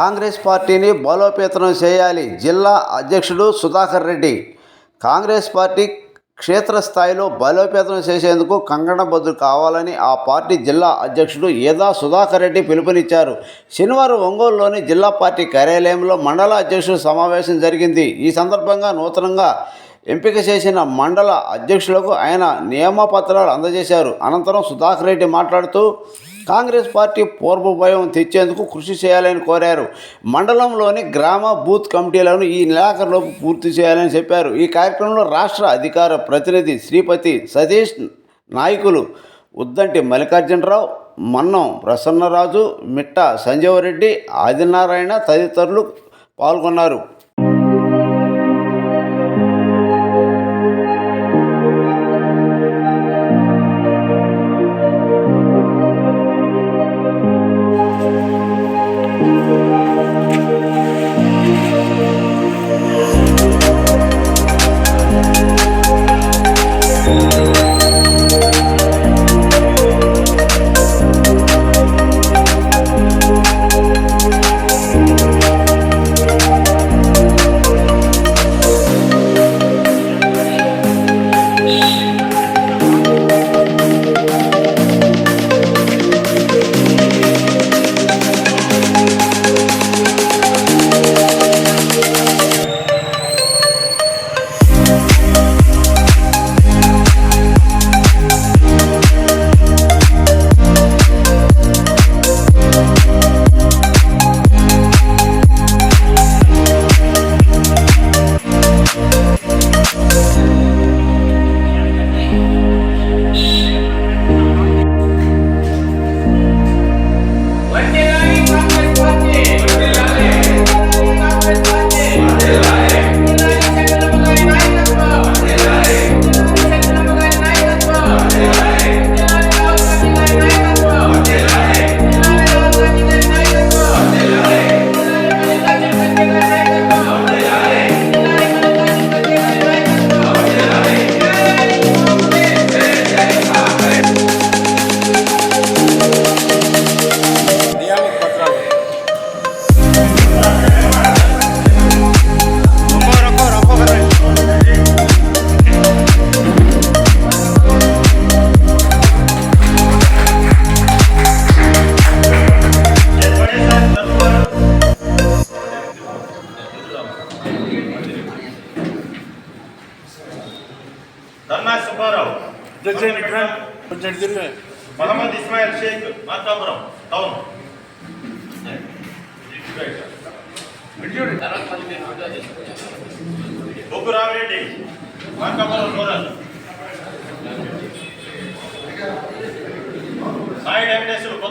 కాంగ్రెస్ పార్టీని బలోపేతం చేయాలి జిల్లా అధ్యక్షుడు సుధాకర్ రెడ్డి. కాంగ్రెస్ పార్టీ క్షేత్రస్థాయిలో బలోపేతం చేసేందుకు కంకణబద్దులు కావాలని ఆ పార్టీ జిల్లా అధ్యక్షుడు ఏదా సుధాకర్ రెడ్డి పిలుపునిచ్చారు. శనివారం ఒంగోలులోని జిల్లా పార్టీ కార్యాలయంలో మండల అధ్యక్షుడు సమావేశం జరిగింది. ఈ సందర్భంగా నూతనంగా ఎంపిక చేసిన మండల అధ్యక్షులకు ఆయన నియమపత్రాలు అందజేశారు. అనంతరం సుధాకర్ రెడ్డి మాట్లాడుతూ కాంగ్రెస్ పార్టీ పూర్వభయం తెచ్చేందుకు కృషి చేయాలని కోరారు. మండలంలోని గ్రామ బూత్ కమిటీలను ఈ నెలాఖరులోపు పూర్తి చేయాలని చెప్పారు. ఈ కార్యక్రమంలో రాష్ట్ర అధికార ప్రతినిధి శ్రీపతి సతీష్ నాయకులు ఉద్దంటి మల్లికార్జునరావు మన్నం ప్రసన్నరాజు మిట్ట సంజీవరెడ్డి ఆదినారాయణ తదితరులు పాల్గొన్నారు.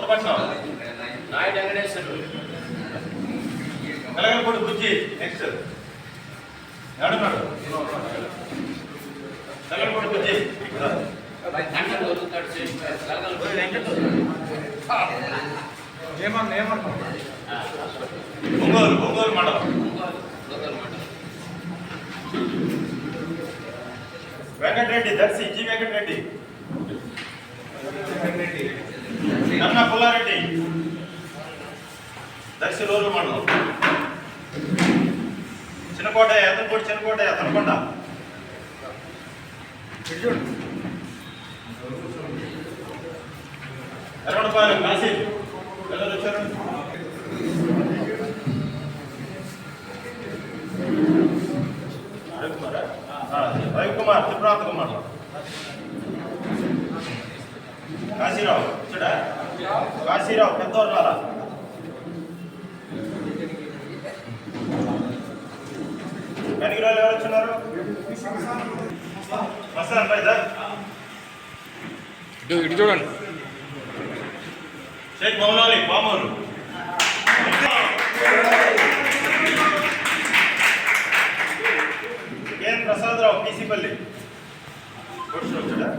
కొత్తపట్నం నాయుడు వెంకటేశ్వరుడు. కలగలపూడి బుజ్జి నెక్స్ట్ ఎవడున్నాడు? కలగలపూడి బుజ్జి. ఏమన్నా ఏమన్నా. ఒంగోలు ఒంగోలు మండలం. వెంకటరెడ్డి దర్శి జి వెంకటరెడ్డి. కన్నా పుల్లారెడ్డి. దర్శి రోజు మండలం. చిన్నకోట ఎత్తనకోట చిన్నకోట ఎత్తనకొండ ఎర్రగొండపాలెం కాశీ. ఎవరు వచ్చారు. రవికుమార్ త్రిపురాంత కుమార్ కాశీరావు చూడా కాశీరావు పెద్దవారు రాలా కనిగిరాలు ఎవరు వచ్చినారు? మసాన్ భాయ్ దా ఇటు చూడండి. షేక్ మౌలాలి పామూరు కేఎన్ ప్రసాదరావు పీసీపల్లి వచ్చాడా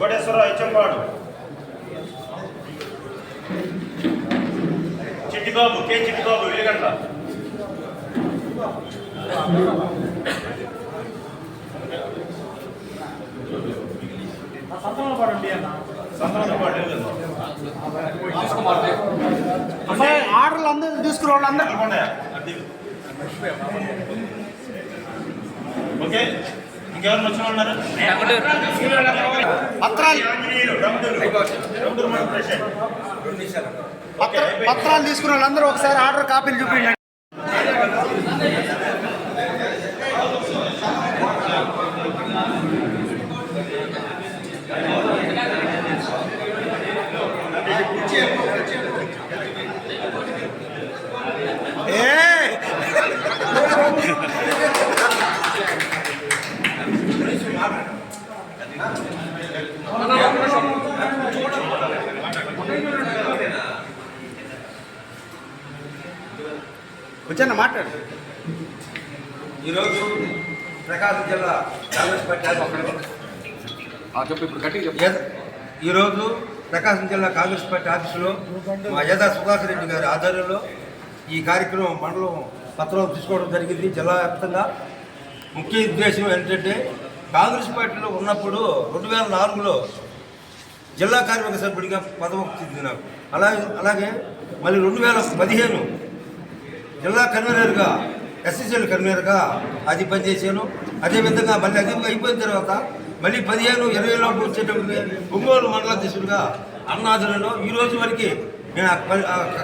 కోటేశ్వరరావు ఇచ్చంపాడు చిట్టిబాబు కే చిట్టిబాబు వెలిగండ్ల. సంతలో పడండి అన్న సంతానం పాటు అమ్మాయి ఆర్డర్లు అందరూ తీసుకున్న వాళ్ళందరూ. నల్గొండ అది ఓకే? ఇంకెవరు వచ్చిన వాళ్ళు ఉన్నారు? పత్రాలు. పత్రాలు తీసుకున్న వాళ్ళందరూ ఒకసారి ఆర్డర్ కాపీలు చూపించండి. వచ్చాను మాట్లాడు. ఈరోజు ప్రకాశం జిల్లా కాంగ్రెస్ పార్టీ యద- ఈరోజు ప్రకాశం జిల్లా కాంగ్రెస్ పార్టీ ఆఫీసులో మా యదా సుధాకర్ రెడ్డి గారి ఆధ్వర్యంలో ఈ కార్యక్రమం మండలం పత్రం తీసుకోవడం జరిగింది. జిల్లా వ్యాప్తంగా ముఖ్య ఉద్దేశం ఏంటంటే కాంగ్రెస్ పార్టీలో ఉన్నప్పుడు రెండు వేల నాలుగులో జిల్లా కార్మిక సభ్యుడిగా పదవి వచ్చింది నాకు. అలాగే అలాగే మళ్ళీ రెండు వేల పదిహేను జిల్లా కన్వీనర్గా ఎస్ఎస్ఎల్ కన్వీనర్గా అది పనిచేశాను. అదేవిధంగా మళ్ళీ అది అయిపోయిన తర్వాత మళ్ళీ పదిహేను ఇరవై లోపు వచ్చేటప్పుడు ఒంగోలు మండలాధ్యక్షుడిగా అన్నాదులలో ఈ రోజు వరకు నేను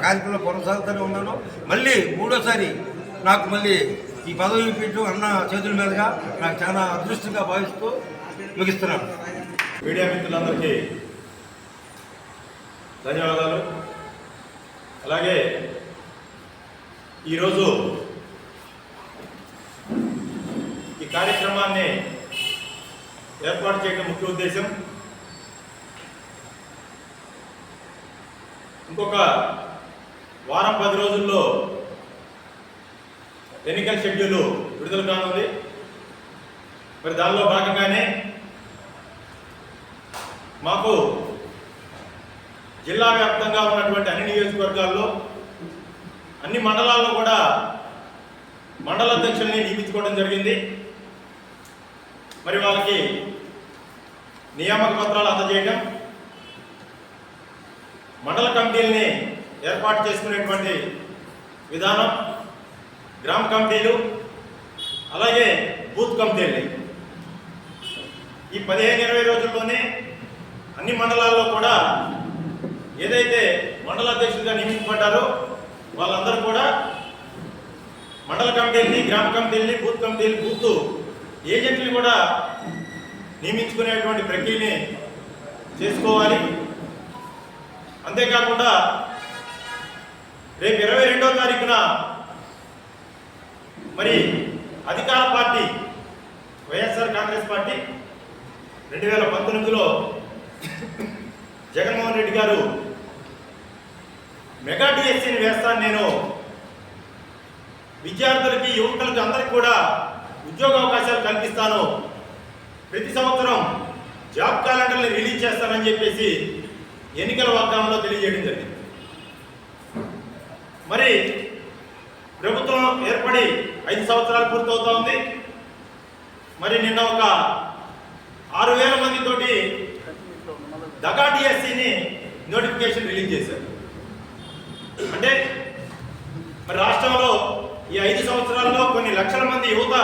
కార్యక్రమంలో కొనసాగుతూనే ఉన్నాను. మళ్ళీ మూడోసారి నాకు మళ్ళీ ఈ పదవి పీఠం అన్న చేతుల మీదుగా నాకు చాలా అదృష్టంగా భావిస్తూ ముగిస్తున్నాను. మీడియా మిత్రులందరికీ ధన్యవాదాలు. అలాగే ఈరోజు ఈ కార్యక్రమాన్ని ఏర్పాటు చేయడం ముఖ్య ఉద్దేశం. ఇంకొక వారం పది రోజుల్లో ఎన్నికల షెడ్యూల్ విడుదల కానుంది. మరి దానిలో భాగంగానే మాకు జిల్లా వ్యాప్తంగా ఉన్నటువంటి అన్ని నియోజకవర్గాల్లో అన్ని మండలాల్లో కూడా మండల అధ్యక్షుల్ని నియమించుకోవడం జరిగింది. మరి వాళ్ళకి నియామక పత్రాలు అందజేయడం మండల కమిటీల్ని ఏర్పాటు చేసుకునేటువంటి విధానం గ్రామ కమిటీలు అలాగే బూత్ కమిటీలు ఈ పదిహేను ఇరవై రోజుల్లోనే అన్ని మండలాల్లో కూడా ఏదైతే మండల అధ్యక్షులుగా నియమించబడ్డారో వాళ్ళందరూ కూడా మండల కమిటీలని గ్రామ కమిటీలని బూత్ కమిటీలు బూత్ ఏజెంట్లు కూడా నియమించుకునేటువంటి ప్రక్రియని చేసుకోవాలి. అంతేకాకుండా రేపు ఇరవై రెండవ తారీఖున మరి అధికార పార్టీ వైఎస్ఆర్ కాంగ్రెస్ పార్టీ రెండు వేల పంతొమ్మిదిలో జగన్మోహన్ రెడ్డి గారు మెగా డిఎస్సీని వేస్తాను నేను. విద్యార్థులకి యువకులకి అందరికి కూడా ఉద్యోగ అవకాశాలు కల్పిస్తాను. ప్రతి సంవత్సరం జాబ్ క్యాలెండర్ని రిలీజ్ చేస్తానని చెప్పేసి ఎన్నికల వాగ్దానంలో తెలియజేయడం జరిగింది. మరి ప్రభుత్వం ఏర్పడి ఐదు సంవత్సరాలు పూర్తవుతా ఉంది. మరి నిన్న ఒక ఆరు వేల మందితోటి దగా డిఎస్సిని నోటిఫికేషన్ రిలీజ్ చేశారు. అంటే మరి రాష్ట్రంలో ఈ ఐదు సంవత్సరాల్లో కొన్ని లక్షల మంది యువత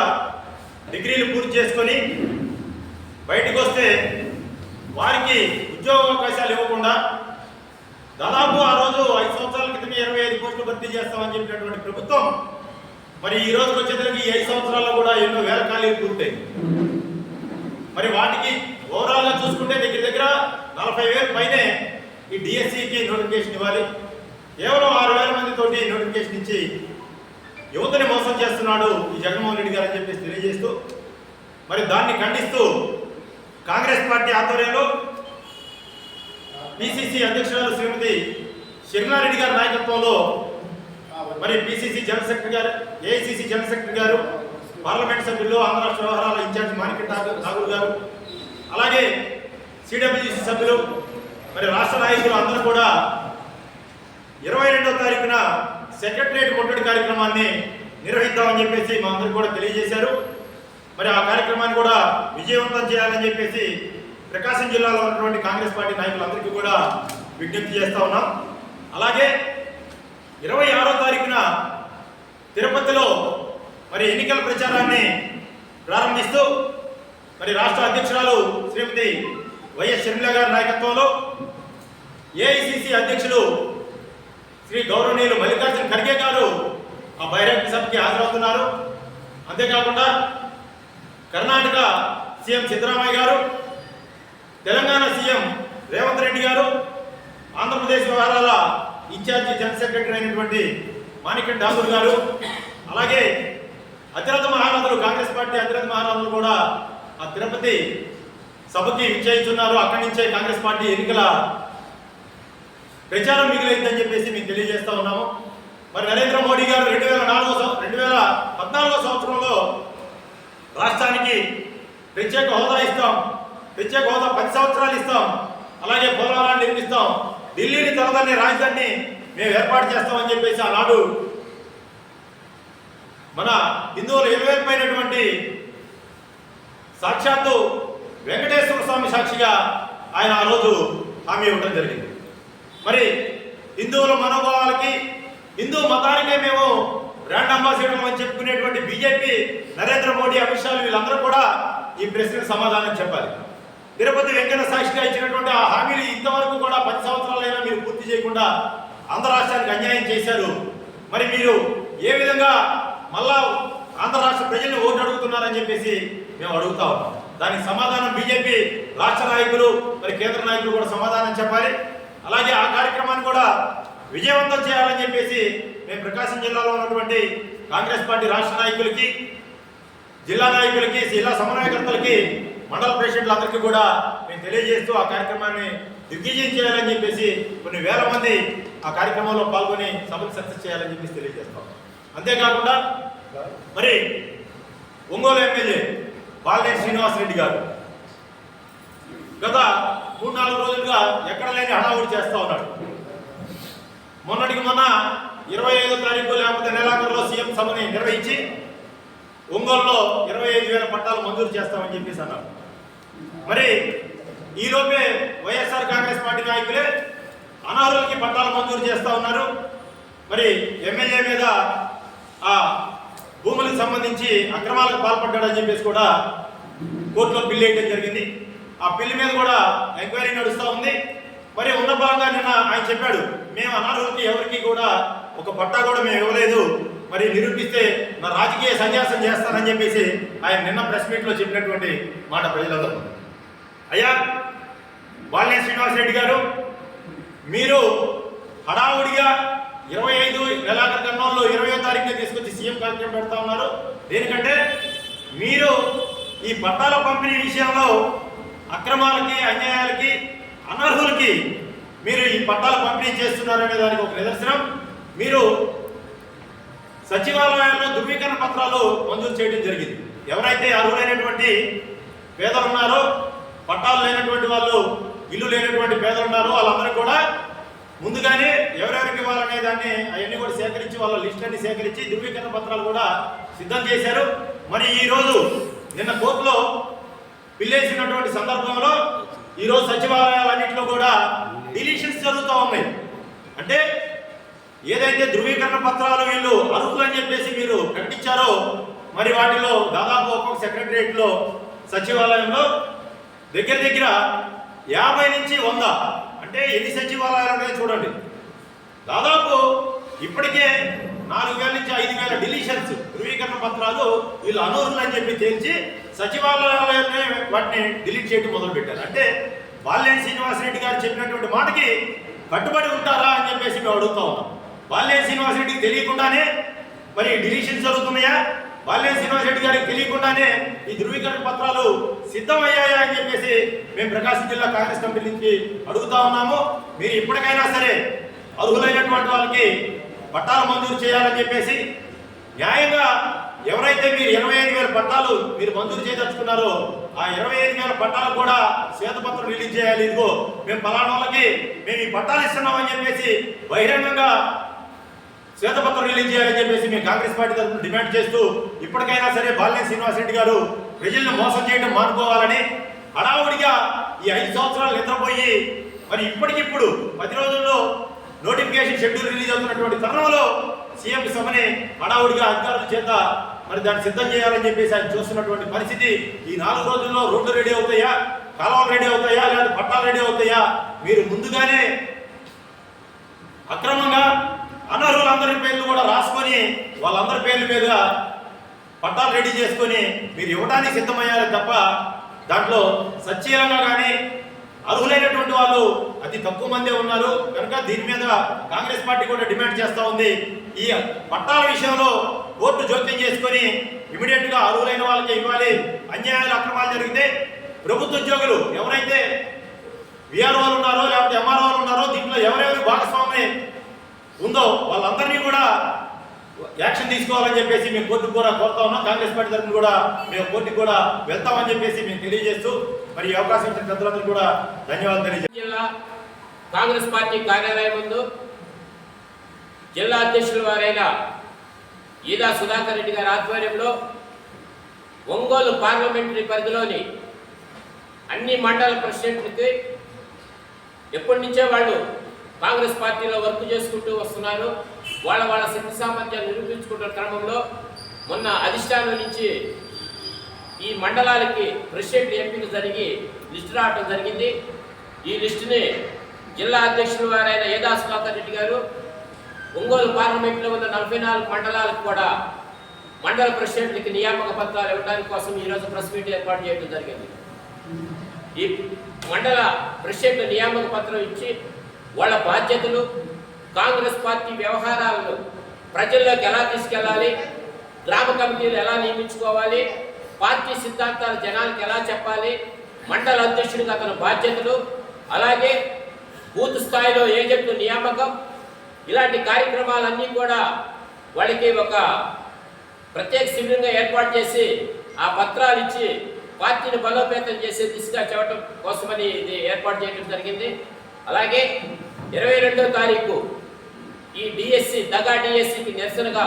డిగ్రీలు పూర్తి చేసుకొని బయటకు వస్తే వారికి ఉద్యోగ అవకాశాలు ఇవ్వకుండా దాదాపు ఆ రోజు ఐదు సంవత్సరాల క్రితమే ఇరవై ఐదు పోస్టులు భర్తీ చేస్తామని చెప్పినటువంటి ప్రభుత్వం మరి ఈ రోజుకి వచ్చేసరికి ఈ ఐదు సంవత్సరాల్లో కూడా ఎన్నో వేల ఖాళీలు పూర్తయి మరి వాటికి ఓవరాల్గా చూసుకుంటే దగ్గర దగ్గర నలభై వేల పైనే ఈ డిఎస్సికి నోటిఫికేషన్ ఇవ్వాలి. కేవలం ఆరు వేల మంది తోటి నోటిఫికేషన్ ఇచ్చి యువతని మోసం చేస్తున్నాడు ఈ జగన్మోహన్ రెడ్డి గారు అని చెప్పేసి తెలియజేస్తూ మరి దాన్ని ఖండిస్తూ కాంగ్రెస్ పార్టీ ఆధ్వర్యంలో పిసిసి అధ్యక్షురాలు శ్రీమతి శర్మారెడ్డి గారి నాయకత్వంలో మరి పిసిసి జనరల్ సెక్రటరీ గారు ఏఐసిసి జనరల్ సెక్రటరీ గారు పార్లమెంట్ సభ్యులు ఆంధ్ర రాష్ట్ర వ్యవహారాల ఇన్ఛార్జ్ మాణిక ఠాగూర్ గారు అలాగే సిడబ్ల్యూసి సభ్యులు మరి రాష్ట్ర నాయకులు అందరూ కూడా ఇరవై రెండో తారీఖున సెక్రటరియట్ ముట్టడి కార్యక్రమాన్ని నిర్వహిద్దామని చెప్పేసి మా అందరికి కూడా తెలియజేశారు. మరి ఆ కార్యక్రమాన్ని కూడా విజయవంతం చేయాలని చెప్పేసి ప్రకాశం జిల్లాలో ఉన్నటువంటి కాంగ్రెస్ పార్టీ నాయకులందరికీ కూడా విజ్ఞప్తి చేస్తా ఉన్నాం. అలాగే ఇరవై ఆరో తారీఖున తిరుపతిలో మరి ఎన్నికల ప్రచారాన్ని ప్రారంభిస్తూ మరి రాష్ట్ర అధ్యక్షురాలు శ్రీమతి వైఎస్ షర్మిల గారి నాయకత్వంలో ఏఐసిసి అధ్యక్షులు శ్రీ గౌరవనీయులు మల్లికార్జున ఖర్గే గారు ఆ బహిరంగ సభకి హాజరవుతున్నారు. అంతేకాకుండా కర్ణాటక సీఎం సిద్ధరామయ్య గారు తెలంగాణ సీఎం రేవంత్ రెడ్డి గారు ఆంధ్రప్రదేశ్ వ్యవహారాల ఇన్ఛార్జి జనరల్ సెక్రటరీ అయినటువంటి మాణిక్యం ఠాకూర్ గారు అలాగే అతిరథ మహారాజులు కాంగ్రెస్ పార్టీ అతిరథ మహారాజులు కూడా ఆ తిరుపతి సభకి విచ్చేస్తున్నారు అక్కడి నుంచే కాంగ్రెస్ పార్టీ ఎన్నికల ప్రచారం మిగిలిందని చెప్పేసి మీకు తెలియజేస్తా ఉన్నాము. మరి నరేంద్ర మోడీ గారు రెండు వేల నాలుగో రెండు వేల పద్నాలుగో సంవత్సరంలో రాష్ట్రానికి ప్రత్యేక హోదా ఇస్తాం. ప్రత్యేక హోదా పది సంవత్సరాలు ఇస్తాం. అలాగే పోలవరాన్ని నిర్మిస్తాం. ఢిల్లీని తలదాన్ని రాజధానిని మేము ఏర్పాటు చేస్తామని చెప్పేసి ఆనాడు మన హిందువులు ఎలువైపోయినటువంటి సాక్షాత్తు వెంకటేశ్వర స్వామి సాక్షిగా ఆయన ఆ రోజు హామీ ఇవ్వడం జరిగింది. మరి హిందువుల మనోభావాలకి హిందూ మతానికే మేము బ్రాండ్ అంబాసిడర్ అని చెప్పుకునేటువంటి బీజేపీ నరేంద్ర మోడీ అమిత్ షా వీళ్ళందరూ కూడా ఈ ప్రశ్నకు సమాధానం చెప్పాలి. తిరుపతి వెంకట సాక్షిగా ఇచ్చినటువంటి ఆ హామీలు ఇంతవరకు కూడా పది సంవత్సరాలైనా మీరు పూర్తి చేయకుండా ఆంధ్ర రాష్ట్రానికి అన్యాయం చేశారు. మరి మీరు ఏ విధంగా మళ్ళా ఆంధ్ర రాష్ట్ర ప్రజల్ని ఓటు అడుగుతున్నారని చెప్పేసి మేము అడుగుతా ఉన్నాం. దానికి సమాధానం బీజేపీ రాష్ట్ర నాయకులు మరి కేంద్ర నాయకులు కూడా సమాధానం చెప్పాలి. అలాగే ఆ కార్యక్రమాన్ని కూడా విజయవంతం చేయాలని చెప్పేసి మేము ప్రకాశం జిల్లాలో ఉన్నటువంటి కాంగ్రెస్ పార్టీ రాష్ట్ర నాయకులకి జిల్లా నాయకులకి జిల్లా సమన్వయకర్తలకి మండల ప్రెసిడెంట్లందరికీ కూడా మేము తెలియజేస్తూ ఆ కార్యక్రమాన్ని దిగ్విజయం చేయాలని చెప్పేసి కొన్ని వేల మంది ఆ కార్యక్రమంలో పాల్గొని సభను సక్సెస్ చేయాలని చెప్పేసి తెలియజేస్తాం. అంతేకాకుండా మరి ఒంగోలు ఎమ్మెల్యే బాలినేని శ్రీనివాసరెడ్డి గారు గత మూడు నాలుగు రోజులుగా ఎక్కడ లేని హడావుడి చేస్తూ ఉన్నాడు. మొన్నటికి మొన్న ఇరవై ఐదో తారీఖు లేకపోతే నెలాఖరులో సీఎం సభని నిర్వహించి ఒంగోలులో ఇరవై ఐదు వేల పట్టాలు మంజూరు చేస్తామని చెప్పేసి అన్నారు. మరి ఈలోపే వైఎస్ఆర్ కాంగ్రెస్ పార్టీ నాయకులే అనర్హులకి పట్టాలు మంజూరు చేస్తా ఉన్నారు. మరి ఎమ్మెల్యే మీద ఆ భూములకు సంబంధించి అక్రమాలకు పాల్పడ్డాడని చెప్పేసి కూడా కోర్టులో బిల్లు వేయడం జరిగింది. ఆ బిల్లు మీద కూడా ఎంక్వైరీ నడుస్తూ ఉంది. మరి ఉన్న భాగంగా నిన్న ఆయన చెప్పాడు మేము అనర్హులకి ఎవరికి కూడా ఒక పట్టా కూడా మేము ఇవ్వలేదు. మరి నిరూపిస్తే నా రాజకీయ సన్యాసం చేస్తానని చెప్పేసి ఆయన నిన్న ప్రెస్ మీట్లో చెప్పినటువంటి మాట ప్రజలందరూ అయ్యా బాల్య శ్రీనివాస్ రెడ్డి గారు మీరు హడావుడిగా ఇరవై ఐదు నెలాఖరు కర్నూలులో ఇరవయో తారీఖున తీసుకొచ్చి సీఎం కార్యక్రమం పెడతా ఉన్నారు. దేనికంటే మీరు ఈ పట్టాల పంపిణీ విషయంలో అక్రమాలకి అన్యాయాలకి అనర్హులకి మీరు ఈ పట్టాలు పంపిణీ చేస్తున్నారనే దానికి ఒక నిదర్శనం. మీరు సచివాలయాల్లో ధృవీకరణ పత్రాలు మంజూరు చేయడం జరిగింది. ఎవరైతే అర్హులైనటువంటి పేదలు ఉన్నారో పట్టాలు లేనటువంటి వాళ్ళు ఇల్లు లేనటువంటి పేదలు ఉన్నారో వాళ్ళందరూ కూడా ముందుగానే ఎవరెవరికి ఇవ్వాలనే దాన్ని అవన్నీ కూడా సేకరించి వాళ్ళ లిస్ట్ అన్ని సేకరించి ధృవీకరణ పత్రాలు కూడా సిద్ధం చేశారు. మరి ఈరోజు నిన్న కోర్టులో పిల్లేసినటువంటి సందర్భంలో ఈరోజు సచివాలయాలన్నింటిలో కూడా డిలీషన్స్ జరుగుతూ ఉన్నాయి. అంటే ఏదైతే ధృవీకరణ పత్రాలు వీళ్ళు అర్హులు అని చెప్పేసి మీరు ప్రకటించారో మరి వాటిలో దాదాపు ఒక్కొక్క సెక్రటరియట్లో సచివాలయంలో దగ్గర దగ్గర యాభై నుంచి వంద అంటే ఎన్ని సచివాలయాలు ఉన్నాయో చూడండి. దాదాపు ఇప్పటికే నాలుగు వేల నుంచి ఐదు వేల డిలీషన్స్ ధృవీకరణ పత్రాలు వీళ్ళు అనర్హులు అని చెప్పి తేల్చి సచివాలయాలనే వాటిని డిలీట్ చేయడం మొదలు పెట్టారు అంటే బాలినేని శ్రీనివాసరెడ్డి గారు చెప్పినటువంటి మాటకి కట్టుబడి ఉంటారా అని చెప్పేసి మేము అడుగుతా ఉన్నాం. బాలినేని శ్రీనివాసరెడ్డికి తెలియకుండానే మరి డిలీషన్ జరుగుతున్నాయా? బాలినేని శ్రీనివాసరెడ్డి గారికి తెలియకుండానే ఈ ధృవీకరణ పత్రాలు సిద్ధమయ్యాయా అని చెప్పేసి మేము ప్రకాశం జిల్లా కాంగ్రెస్ కమిటీ నుంచి అడుగుతా ఉన్నాము. మీరు ఇప్పటికైనా సరే అర్హులైనటువంటి వాళ్ళకి పట్టాలు మంజూరు చేయాలని చెప్పేసి న్యాయంగా ఎవరైతే మీరు ఇరవై ఐదు వేల పట్టాలు మీరు మంజూరు చేయదలుచుకున్నారో ఆ ఇరవై ఐదు వేల పట్టాలు కూడా శ్వేతపత్రం రిలీజ్ చేయాలి. ఇదిగో మేము పలానా వాళ్ళకి మేము ఈ పట్టాలు ఇస్తున్నామని చెప్పేసి బహిరంగంగా శ్వేతపత్రం రిలీజ్ చేయాలని చెప్పేసి మేము కాంగ్రెస్ పార్టీ తరఫున డిమాండ్ చేస్తూ ఇప్పటికైనా సరే బాలినేని శ్రీనివాసరెడ్డి గారు ప్రజలను మోసం చేయడం మానుకోవాలని హడావుడిగా ఈ ఐదు సంవత్సరాలు నిద్రపోయి మరి ఇప్పటికిప్పుడు పది రోజుల్లో నోటిఫికేషన్ షెడ్యూల్ రిలీజ్ అవుతున్నటువంటి తరుణంలో సీఎం సభని హడావుడిగా అధికారుల చేత మరి దాన్ని సిద్ధం చేయాలని చెప్పేసి ఆయన చూస్తున్నటువంటి పరిస్థితి ఈ నాలుగు రోజుల్లో రోడ్లు రెడీ అవుతాయా? కాలువలు రెడీ అవుతాయా? లేదా పట్టాలు రెడీ అవుతాయా? మీరు ముందుగానే అక్రమంగా అనర్హులందరి పేర్లు కూడా రాసుకొని వాళ్ళందరి పేర్ల మీద పట్టాలు రెడీ చేసుకొని మీరు ఇవ్వడానికి సిద్ధమయ్యారు తప్ప దాంట్లో సచ్చీలంగా కానీ అర్హులైనటువంటి వాళ్ళు అతి తక్కువ మందే ఉన్నారు. కనుక దీని మీద కాంగ్రెస్ పార్టీ కూడా డిమాండ్ చేస్తూ ఉంది. ఈ పట్టాల విషయంలో కోర్టు జోక్యం చేసుకొని ఇమీడియట్గా అర్హులైన వాళ్ళకి ఇవ్వాలి. అన్యాయాలు అక్రమాలు జరిగితే ప్రభుత్వ ఉద్యోగులు ఎవరైతే విఆర్ఓలు ఉన్నారో లేకపోతే ఎంఆర్ఓలు ఉన్నారో దీంట్లో ఎవరెవరి భాగస్వామి ఉందో వాళ్ళందరినీ కూడా యాక్షన్ తీసుకోవాలని చెప్పేసి మేము కోర్టుకు కూడా కోరుతా ఉన్నాం. కాంగ్రెస్ పార్టీ తరఫున కూడా మేము కోర్టుకు కూడా వెళ్తామని చెప్పేసి మేము తెలియజేస్తూ మరి ఈ అవకాశం ఇచ్చిన పెద్దలందరూ కూడా ధన్యవాదాలు తెలియజేస్తాం జిల్లా కాంగ్రెస్ పార్టీ కార్యాలయం ముందు జిల్లా అధ్యక్షులు వారైన ఈదా సుధాకర్ రెడ్డి గారి ఆధ్వర్యంలో ఒంగోలు పార్లమెంటరీ పరిధిలోని అన్ని మండల ప్రెసిడెంట్లకి ఎప్పటి నుంచే వాళ్ళు కాంగ్రెస్ పార్టీలో వర్క్ చేసుకుంటూ వస్తున్నారు. వాళ్ళ వాళ్ళ శక్తి సామర్థ్యాలు నిరూపించుకుంటున్న క్రమంలో మొన్న అధిష్టానం నుంచి ఈ మండలాలకి ప్రెసిడెంట్ ఎంపిక జరిగి లిస్టు రావడం జరిగింది. ఈ లిస్టుని జిల్లా అధ్యక్షులు వారైన ఏదా సుధాకర్ రెడ్డి గారు ఒంగోలు పార్లమెంట్లో ఉన్న నలభై నాలుగు మండలాలకు కూడా మండల ప్రెసిడెంట్లకి నియామక పత్రాలు ఇవ్వడానికి కోసం ఈరోజు ప్రెస్ మీట్ ఏర్పాటు చేయడం జరిగింది. ఈ మండల ప్రెసిడెంట్ నియామక పత్రం ఇచ్చి వాళ్ళ బాధ్యతలు కాంగ్రెస్ పార్టీ వ్యవహారాలను ప్రజల్లోకి ఎలా తీసుకెళ్ళాలి గ్రామ కమిటీలు ఎలా నియమించుకోవాలి పార్టీ సిద్ధాంతాలు జనాలకు ఎలా చెప్పాలి మండల అధ్యక్షుడికి అతని బాధ్యతలు అలాగే బూత్ స్థాయిలో ఏజెంట్లు నియామకం ఇలాంటి కార్యక్రమాలన్నీ కూడా వాళ్ళకి ఒక ప్రత్యేక శిబిరంగా ఏర్పాటు చేసి ఆ పత్రాలు ఇచ్చి పార్టీని బలోపేతం చేసే దిశగా చెప్పడం కోసమని ఇది ఏర్పాటు చేయడం జరిగింది. అలాగే ఇరవై రెండో తారీఖు ఈ డిఎస్సి దగా డిఎస్సికి నిరసనగా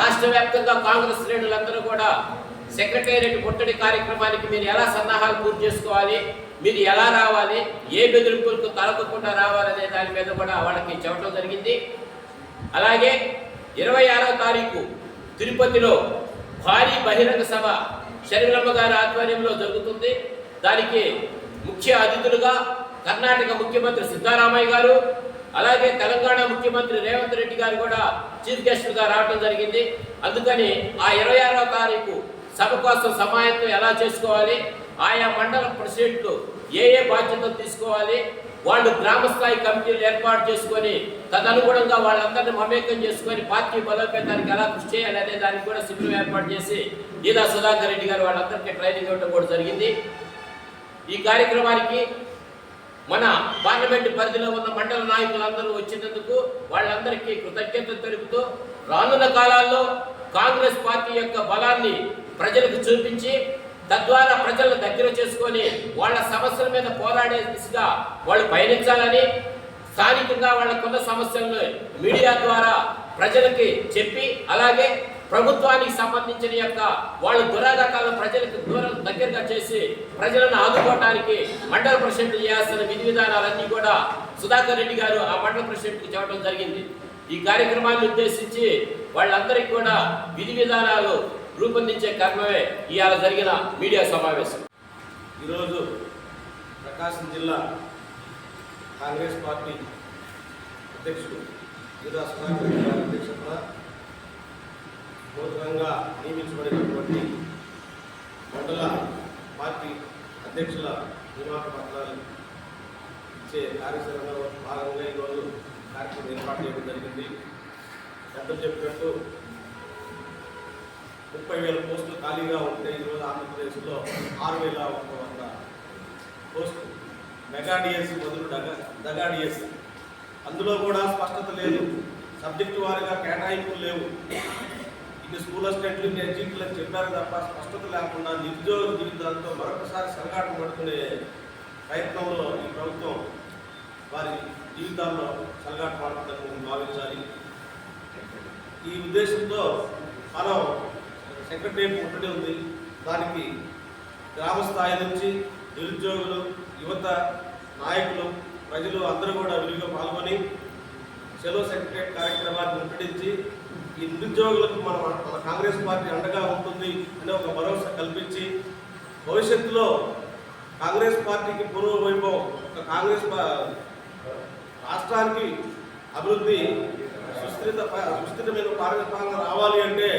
రాష్ట్ర వ్యాప్తంగా కాంగ్రెస్ శ్రేణులందరూ కూడా సెక్రటేరియట్ ముట్టడి కార్యక్రమానికి మీరు ఎలా సన్నాహాలు పూర్తి చేసుకోవాలి? మీరు ఎలా రావాలి? ఏ బెదిరింపులకు తలకకుండా రావాలనే దాని మీద కూడా వాళ్ళకి చెప్పడం జరిగింది. అలాగే ఇరవై ఆరో తారీఖు తిరుపతిలో భారీ బహిరంగ సభ షరీరమ్మ గారి ఆధ్వర్యంలో జరుగుతుంది. దానికి ముఖ్య అతిథులుగా కర్ణాటక ముఖ్యమంత్రి సిద్ధారామయ్య గారు అలాగే తెలంగాణ ముఖ్యమంత్రి రేవంత్ రెడ్డి గారు కూడా చీఫ్ గెస్ట్గా రావడం జరిగింది. అందుకని ఆ ఇరవై ఆరో తారీఖు సభ కోసం సమాయత్తం ఎలా చేసుకోవాలి? ఆయా మండల ప్రెసిడెంట్లు ఏ ఏ బాధ్యతలు తీసుకోవాలి? వాళ్ళు గ్రామస్థాయి కమిటీలు ఏర్పాటు చేసుకొని తదనుగుణంగా వాళ్ళందరినీ మమేకం చేసుకొని పార్టీ బలోపేతానికి ఎలా కృషి చేయాలి అనే దానికి కూడా శిబిరం ఏర్పాటు చేసి ఈదా సుధాకర్ రెడ్డి గారు వాళ్ళందరికీ ట్రైనింగ్ ఇవ్వడం కూడా జరిగింది. ఈ కార్యక్రమానికి మన పార్లమెంట్ పరిధిలో ఉన్న మండల నాయకులందరూ వచ్చినందుకు వాళ్ళందరికీ కృతజ్ఞతలు తెలుపుతూ రానున్న కాలాల్లో కాంగ్రెస్ పార్టీ యొక్క బలాన్ని ప్రజలకు చూపించి తద్వారా ప్రజలను దగ్గర చేసుకొని వాళ్ళ సమస్యల మీద పోరాడే దిశగా వాళ్ళు పయనించాలని స్థానికంగా వాళ్ళకున్న సమస్యలను మీడియా ద్వారా ప్రజలకి చెప్పి అలాగే ప్రభుత్వానికి సంబంధించిన యొక్క వాళ్ళ దురాఘాతాలను ప్రజలకు దూరం దగ్గరగా చేసి ప్రజలను ఆదుకోవటానికి మండల ప్రెసిడెంట్లు చేయాల్సిన విధి విధానాలన్నీ కూడా సుధాకర్ రెడ్డి గారు ఆ మండల ప్రెసిడెంట్కి చెప్పడం జరిగింది. ఈ కార్యక్రమాన్ని ఉద్దేశించి వాళ్ళందరికీ కూడా విధి విధానాలు రూపొందించే కర్మమే ఇవాళ జరిగిన మీడియా సమావేశం. ఈరోజు ప్రకాశం జిల్లా కాంగ్రెస్ పార్టీ అధ్యక్షుడు ఈరా సుధాకర్ నూతనంగా నియమించబడినటువంటి మండల పార్టీ అధ్యక్షుల నియామక పత్రాలు ఇచ్చే కార్యక్రమంలో భాగంగా ఈరోజు కార్యక్రమం ఏర్పాటు చేయడం జరిగింది. పెద్దలు చెప్పినట్టు ముప్పై వేల పోస్టులు ఖాళీగా ఉంటే ఈరోజు ఆంధ్రప్రదేశ్లో ఆరు వేల ఒక వంద పోస్టు మెగాడిఎస్ బదులు మొదలు డగా దగా అందులో కూడా స్పష్టత లేదు. సబ్జెక్టు వారిగా కేటాయింపులు లేవు. ఇది స్కూల్ అసిస్టెంట్లు ఇన్ని అని చెప్పారు తప్ప స్పష్టత లేకుండా నిరుద్యోగ జీవితాలతో మరొకసారి సరగాటం పడుకునే ప్రయత్నంలో ఈ ప్రభుత్వం వారి జీవితాల్లో సరగాట పడుతుందని భావించాలి. ఈ ఉద్దేశంతో మనం సెక్రటరియట్ ఒకటి ఉంది. దానికి గ్రామ స్థాయి నుంచి నిరుద్యోగులు యువత నాయకులు ప్రజలు అందరూ కూడా విరిగా పాల్గొని సెలవు సెక్రటరీ కార్యక్రమాన్ని ముట్టడించి ఈ నిరుద్యోగులకు మన మన కాంగ్రెస్ పార్టీ అండగా ఉంటుంది అనే ఒక భరోసా కల్పించి భవిష్యత్తులో కాంగ్రెస్ పార్టీకి పూర్వ వైభవం ఒక కాంగ్రెస్ రాష్ట్రానికి అభివృద్ధి సుస్థిరత సుస్థిరమైన పాలన రావాలి అంటే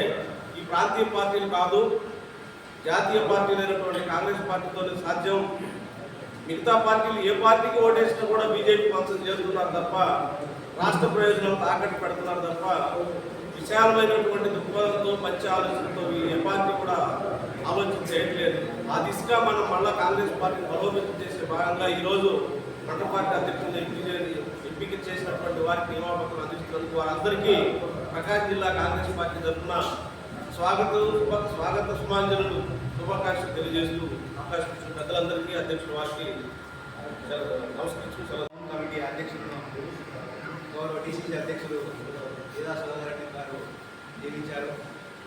ప్రాంతీయ పార్టీలు కాదు జాతీయ పార్టీలైనటువంటి కాంగ్రెస్ పార్టీతోనే సాధ్యం. మిగతా పార్టీలు ఏ పార్టీకి ఓటేసినా కూడా బీజేపీ పంచం చేస్తున్నారు తప్ప రాష్ట్ర ప్రయోజనాలు తాకట్టు పెడుతున్నారు తప్ప విశాలమైనటువంటి దృక్పథంతో మంచి ఆలోచనతో ఈ ఏ పార్టీ కూడా ఆలోచన చేయట్లేదు. ఆ దిశగా మనం మళ్ళీ కాంగ్రెస్ పార్టీని బలోపేతం చేసే భాగంగా ఈరోజు మండ పార్టీ అధ్యక్షులు ఎంపిక ఎంపిక చేసినటువంటి వారికి నియమాపత్రం అందిస్తున్నందుకు వారందరికీ ప్రకాశం జిల్లా కాంగ్రెస్ పార్టీ తరఫున స్వాగతం స్వాగత సుమాంజనులు. శుభాకాంక్షలు తెలియజేస్తూ అవకాశం ఇచ్చిన పెద్దలందరికీ అధ్యక్షుడు వారికి నమస్కరించు సెలవు కమిటీ అధ్యక్షుడు గౌరవ డిసిసి అధ్యక్షుడు ఈదా సుధాకర్ గారు నియమించారు.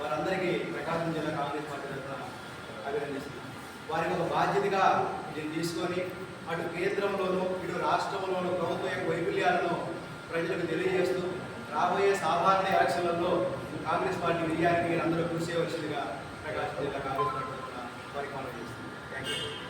వారందరికీ ప్రకాశం జిల్లా కాంగ్రెస్ పార్టీ తరఫున అభినందిస్తున్నాం. వారికి ఒక బాధ్యతగా దీన్ని తీసుకొని అటు కేంద్రంలోనూ ఇటు రాష్ట్రంలోనూ ప్రభుత్వ యొక్క వైఫల్యాలను ప్రజలకు తెలియజేస్తూ రాబోయే సాధారణ ఎలక్షన్లలో కాంగ్రెస్ పార్టీ విజయానికి అందరూ కృషి వచ్చిందిగా ప్రకాశం జిల్లా కాంగ్రెస్ పార్టీ తరఫున వారికి మనం చేస్తున్నాం థ్యాంక్ యూ